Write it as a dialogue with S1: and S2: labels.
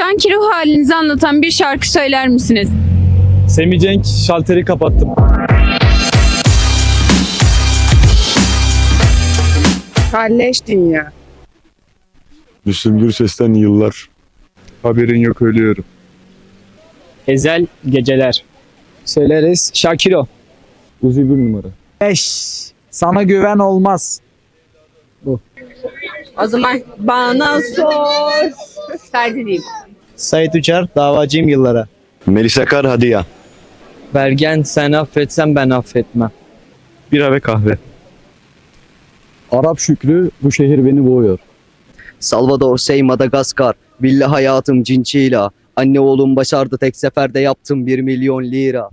S1: Şu anki ruh halinizi anlatan bir şarkı söyler misiniz?
S2: Semih Cenk şalteri kapattım.
S3: Kalleş dünya.
S4: Müslüm Gürses'ten yıllar. Haberin yok ölüyorum.
S2: Ezel Geceler. Söyleriz. Şakiro.
S4: Uzi bir numara.
S5: 5. Sana güven olmaz.
S1: O zaman bana sor. Ferdi diyeyim.
S5: Sait Uçar davacıyım yıllara.
S4: Melisa Kar Hadiya.
S2: Bergen sen affetsen ben affetmem.
S4: Bira ve kahve.
S5: Arap Şükrü bu şehir beni boğuyor.
S6: Salvador Sey Madagaskar. Villa hayatım cinçila. Anne oğlum başardı tek seferde yaptım 1 milyon lira.